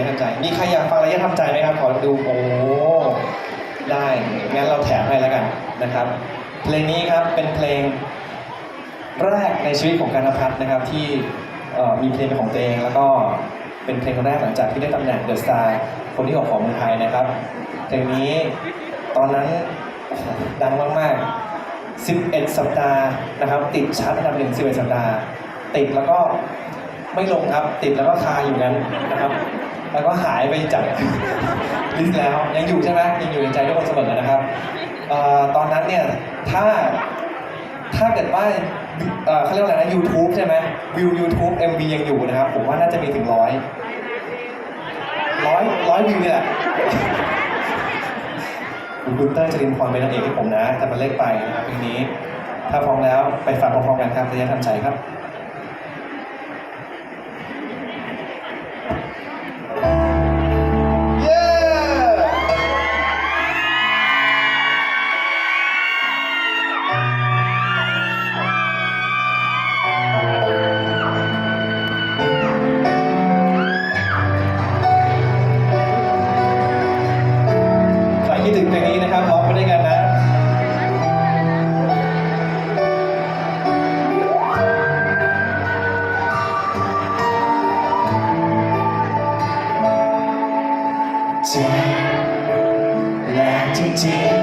ระยะทำใจ มีใครอยากฟังระยะทำใจไหมครับ ขอดูโอ้ได้ งั้นเราแถมให้แล้วกันนะครับ เพลงนี้ครับเป็นเพลงแรกในชีวิตของการพัฒน์นะครับที่มีเพลงเป็นของตัวเองแล้วก็เป็นเพลงแรกหลังจากที่ได้ตำแหน่งเดอะสตาร์คนที่หกของเมืองไทยนะครับเพลงนี้ตอนนั้นดังมากๆ 11 สัปดาห์นะครับ ติดชาร์ตอันดับหนึ่ง11 สัปดาห์ ติดแล้วก็ไม่ลงครับ ติดแล้วก็คาอยู่นั้นนะครับ แล้วก็หายไปจากลิสต์แล้วยังอยู่ใช่ไหมยังอยู่ในใจทุกคนเสมอนะครับอตอนนั้นเนี่ยถ้าถ้าเกิดว่าเขาเรียกว่าอะไรนะ YouTube ใช่ไหมวิว YouTube MV ยังอยู่นะครับ ผมว่าน่าจะมีถึงร้อยร้อยร้อยวิวเนี่ยคุณคุณเต้ยจรินพรเป็นนางเอกให้ผมนะ แต่มันเล็กไปนะครับเพลงนี้ ถ้าพร้อมแล้วไปฟังพร้อมๆกันครับระยะทำใจครับ คิดถึงเพลงนี้นะครับร้องไปด้วยกันนะจริงและจริง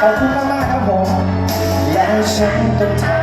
ขอบคุณมากๆครับผม แล้วฉันต้องท